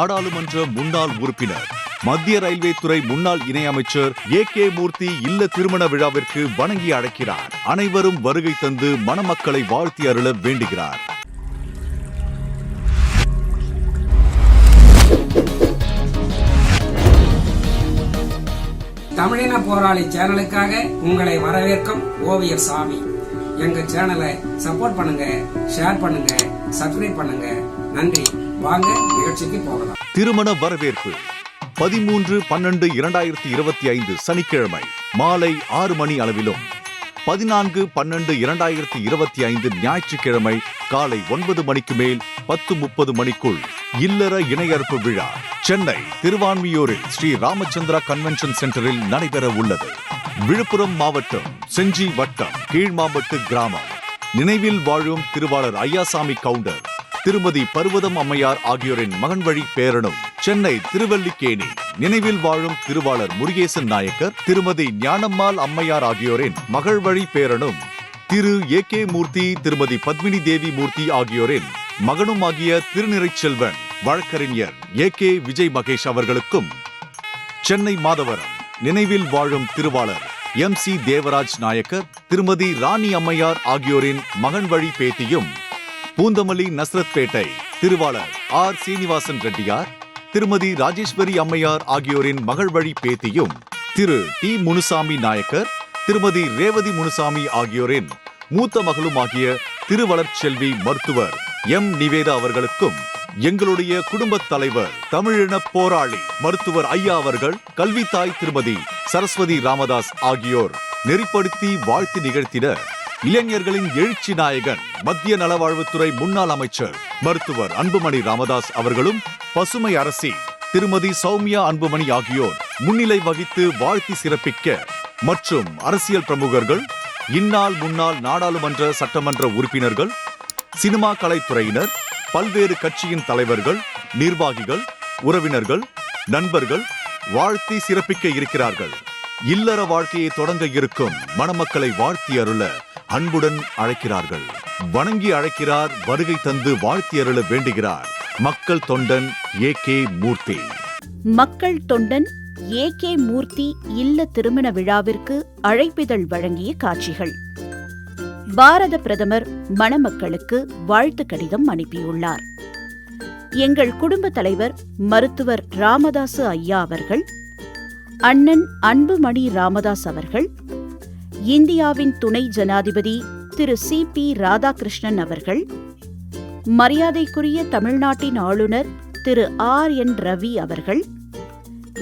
நாடாளுமன்ற முன்னாள் உறுப்பினர். மத்திய ரயில்வே துறை முன்னாள் இணையமைச்சர் ஏ கே மூர்த்தி இல்ல திருமண விழாவிற்கு வணங்கி அழைக்கிறார். அனைவரும் வருகை தந்து மணமக்களை வாழ்த்தி அருள வேண்டுகிறார். தமிழின போராளி சேனலுக்காக உங்களை வரவேற்கும் ஓவியர் சாமி. எங்க சேனலை சப்போர்ட் பண்ணுங்க ஷேர் பண்ணுங்க சப்ஸ்கிரைப் பண்ணுங்க. நன்றி. வாங்க நிகழ்ச்சிக்கு போகலாம். திருமண வரவேற்பு. பதிமூன்று பன்னெண்டு இரண்டாயிரத்தி இருபத்தி ஐந்து சனிக்கிழமை மாலை ஆறு மணி அளவிலும். பதினான்கு பன்னெண்டு இரண்டாயிரத்தி இருபத்தி ஐந்து ஞாயிற்றுக்கிழமை காலை ஒன்பது மணிக்கு மேல் பத்து முப்பது மணிக்குள் இல்லற இணையறுப்பு விழா சென்னை திருவான்மியூரில் ஸ்ரீ ராமச்சந்திரா கன்வென்ஷன் சென்டரில் நடைபெற உள்ளது. விழுப்புரம் மாவட்டம் செஞ்சி வட்டம் கீழ்மாம்பட்டு கிராமம். நினைவில் வாழும் திருவாளர் ஐயாசாமி கவுண்டர் திருமதி பர்வதம் அம்மையார் ஆகியோரின் மகன் வழி பேரனும் சென்னை திருவல்லிக்கேணி. நினைவில் வாழும் திருவாளர் முருகேசன் நாயக்கர் திருமதி ஞானம்மாள் அம்மையார் ஆகியோரின் மகள் வழி பேரனும் திரு ஏ கே மூர்த்தி திருமதி பத்மினி தேவி மூர்த்தி ஆகியோரின் மகனும் ஆகிய திருநிறைச்செல்வன் வழக்கறிஞர் ஏ கே விஜய் மகேஷ் அவர்களுக்கும் சென்னை மாதவரம் நினைவில் வாழும் திருவாளர் எம் சி தேவராஜ் நாயக்கர் திருமதி ராணி அம்மையார் ஆகியோரின் மகன் வழி பேத்தியும் பூந்தமல்லி நஸ்ரத்பேட்டை திருவாளர் ஆர். சீனிவாசன் ரெட்டியார் திருமதி ராஜேஸ்வரி அம்மையார் ஆகியோரின் மகள் வழி பேத்தியும் திரு. டி. முனுசாமி நாயக்கர் திருமதி ரேவதி முனுசாமி ஆகியோரின் மூத்த மகளும் ஆகிய திருவளர்ச்செல்வி மருத்துவர் எம். நிவேதா அவர்களுக்கும் எங்களுடைய குடும்பத் தலைவர் தமிழின போராளி மருத்துவர் ஐயா அவர்கள் கல்வித்தாய் திருமதி சரஸ்வதி ராமதாஸ் ஆகியோர் நெறிப்படுத்தி வாழ்த்து நிகழ்த்தினர். இளைஞர்களின் எழுச்சி நாயகன் மத்திய நலவாழ்வுத்துறை முன்னாள் அமைச்சர் மருத்துவர் அன்புமணி ராமதாஸ் அவர்களும் பசுமை அரசி திருமதி சௌமியா அன்புமணி ஆகியோர் முன்னிலை வகித்து வாழ்த்தி சிறப்பிக்க மற்றும் அரசியல் பிரமுகர்கள் இந்நாள் முன்னாள் நாடாளுமன்ற சட்டமன்ற உறுப்பினர்கள் சினிமா கலைத்துறையினர் பல்வேறு கட்சியின் தலைவர்கள் நிர்வாகிகள் உறவினர்கள் நண்பர்கள் வாழ்த்தி சிறப்பிக்க இருக்கிறார்கள். இல்லற வாழ்க்கையை தொடங்க இருக்கும் மணமக்களை வாழ்த்தி அருள அன்புடன் அழைக்கிறார்கள். வணங்கி அழைக்கிறார் வருகை தந்து வாழ்த்தி அருள வேண்டுகிறார். மக்கள் தொண்டன் ஏ கே மூர்த்தி. மக்கள் தொண்டன் ஏ கே மூர்த்தி இல்ல திருமண விழாவிற்கு அழைப்பிதழ் வழங்கிய காட்சிகள். பாரத பிரதமர் மணமக்களுக்கு வாழ்த்து கடிதம் அனுப்பியுள்ளார். எங்கள் குடும்ப தலைவர் மருத்துவர் ராமதாசு ஐயா அவர்கள் அண்ணன் அன்புமணி ராமதாஸ் அவர்கள் இந்தியாவின் துணை ஜனாதிபதி திரு சி பி ராதாகிருஷ்ணன் அவர்கள் மரியாதைக்குரிய தமிழ்நாட்டின் ஆளுநர் திரு ஆர் என் ரவி அவர்கள்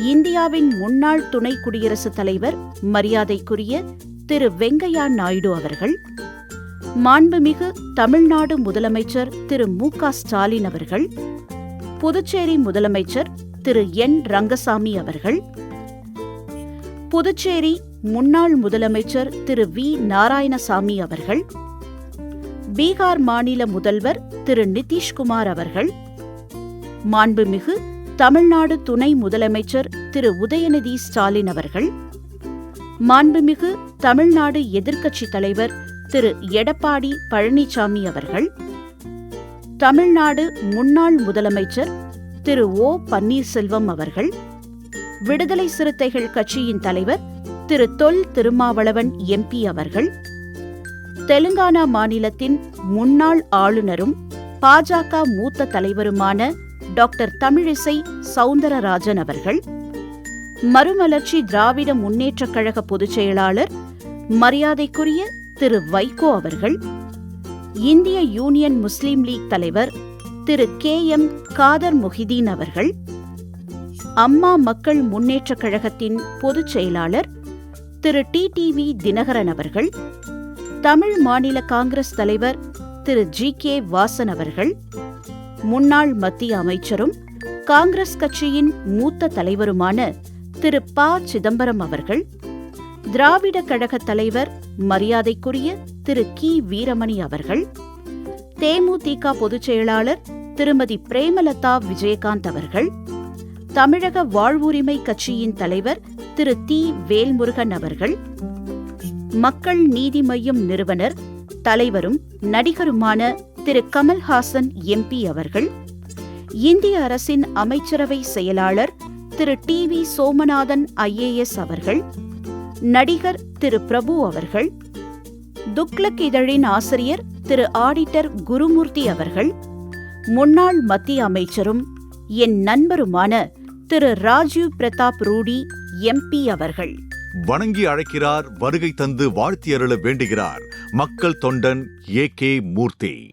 இந்தியாவின் முன்னாள் துணை குடியரசுத் தலைவர் மரியாதைக்குரிய திரு வெங்கையா நாயுடு அவர்கள் மாண்புமிகு தமிழ்நாடு முதலமைச்சர் திரு மு க ஸ்டாலின் அவர்கள் புதுச்சேரி முதலமைச்சர் திரு என் ரங்கசாமி அவர்கள் புதுச்சேரி முன்னாள் முதலமைச்சர் திரு வி. நாராயணசாமி அவர்கள் பீகார் மாநில முதல்வர் திரு நிதிஷ்குமார் அவர்கள் மாண்புமிகு தமிழ்நாடு துணை முதலமைச்சர் திரு உதயநிதி ஸ்டாலின் அவர்கள் மாண்புமிகு தமிழ்நாடு எதிர்க்கட்சித் தலைவர் திரு எடப்பாடி பழனிசாமி அவர்கள் தமிழ்நாடு முன்னாள் முதலமைச்சர் திரு ஓ பன்னீர்செல்வம் அவர்கள் விடுதலை சிறுத்தைகள் கட்சியின் தலைவர் திரு தொல் திருமாவளவன் எம்பி அவர்கள் தெலுங்கானா மாநிலத்தின் முன்னாள் ஆளுநரும் பாஜக மூத்த தலைவருமான டாக்டர் தமிழிசை சவுந்தரராஜன் அவர்கள் மறுமலர்ச்சி திராவிட முன்னேற்றக் கழக பொதுச் செயலாளர் மரியாதைக்குரிய திரு வைகோ அவர்கள் இந்திய யூனியன் முஸ்லீம் லீக் தலைவர் திரு கே எம் காதர் மொஹிதீன் அவர்கள் அம்மா மக்கள் முன்னேற்றக் கழகத்தின் பொதுச் செயலாளர் திரு டி டிவி தினகரன் அவர்கள் தமிழ் மாநில காங்கிரஸ் தலைவர் திரு ஜி கே வாசன் அவர்கள் முன்னாள் மத்திய அமைச்சரும் காங்கிரஸ் கட்சியின் மூத்த தலைவருமான திரு ப. சிதம்பரம் அவர்கள் திராவிட கழக தலைவர் மரியாதைக்குரிய திரு கி. வீரமணி அவர்கள் தேமுதிக பொதுச் செயலாளர் திருமதி பிரேமலதா விஜயகாந்த் அவர்கள் தமிழக வாழ்வுரிமை கட்சியின் தலைவர் திரு தி. வேல்முருகன் அவர்கள் மக்கள் நீதி மய்யம் நிறுவனர் தலைவரும் நடிகருமான திரு. கமல்ஹாசன் எம்பி அவர்கள் இந்திய அரசின் அமைச்சரவை செயலாளர் திரு. டி. வி. சோமநாதன் ஐஏஎஸ் அவர்கள் நடிகர் திரு. பிரபு அவர்கள் துக்ளக் இதழின் ஆசிரியர் திரு. ஆடிட்டர் குருமூர்த்தி அவர்கள் முன்னாள் மத்திய அமைச்சரும் என் நண்பருமான திரு ராஜீவ் பிரதாப் ரூடி எம்பி அவர்கள். வணங்கி அழைக்கிறார் வருகை தந்து வாழ்த்தியருள வேண்டுகிறார் மக்கள் தொண்டன் ஏ கே மூர்த்தி.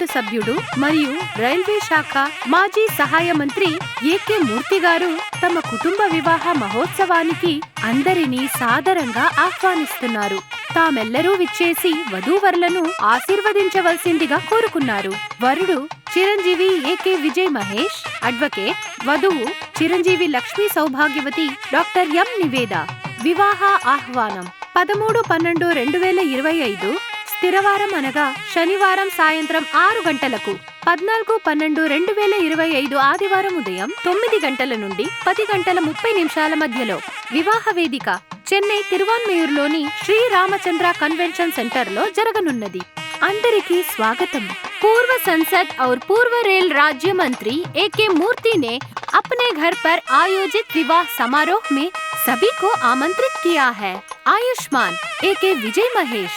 పరిషత్ సభ్యుడు మరియు రైల్వే శాఖ మాజీ సహాయ మంత్రి ఏకే మూర్తి గారు తమ కుటుంబ వివాహ మహోత్సవానికి అందరినీ సాదరంగా ఆహ్వానిస్తున్నారు. తామెల్లరూ విచ్చేసి వధూవరులను ఆశీర్వదించవలసిందిగా కోరుకున్నారు. వరుడు చిరంజీవి ఏకే విజయ్ మహేష్ అడ్వకేట్ వధువు చిరంజీవి లక్ష్మీ సౌభాగ్యవతి డాక్టర్ ఎం నివేద. వివాహ ఆహ్వానం పదమూడు పన్నెండు రెండు వేల ఇరవై ఐదు స్థిరవారం అనగా శనివారం సాయంత్రం ఆరు గంటలకు పద్నాలుగు పన్నెండు రెండు వేల ఇరవై ఐదు ఆదివారం ఉదయం తొమ్మిది గంటల నుండి పది గంటల ముప్పై నిమిషాల మధ్యలో వివాహ వేదిక చెన్నై తిరువాన్మయూర్లోని శ్రీ రామచంద్ర కన్వెన్షన్ సెంటర్ లో జరగనున్నది అందరికీ స్వాగతం पूर्व संसद और पूर्व रेल राज्य मंत्री ए के मूर्ति ने अपने घर पर आयोजित विवाह समारोह में सभी को आमंत्रित किया है आयुष्मान ए के विजय महेश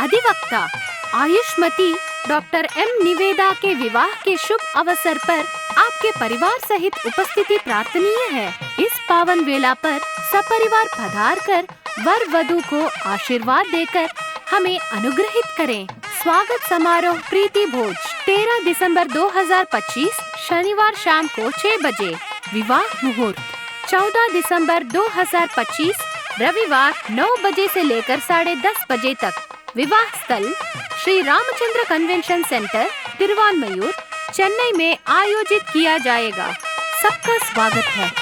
अधिवक्ता आयुष्मती डॉक्टर एम निवेदा के विवाह के शुभ अवसर पर आपके परिवार सहित उपस्थिति प्रार्थनीय है। इस पावन वेला पर सपरिवार पधार कर वर वधु को आशीर्वाद देकर हमें अनुग्रहित करें। स्वागत समारोह प्रीति भोज 13 दिसंबर 2025 शनिवार शाम को 6 बजे, विवाह मुहूर्त। 14 दिसंबर 2025 रविवार 9 बजे से लेकर साढ़े दस बजे तक। विवाह स्थल श्री रामचंद्र कन्वेंशन सेंटर तिरुवानमयूर चेन्नई में आयोजित किया जाएगा सबका स्वागत है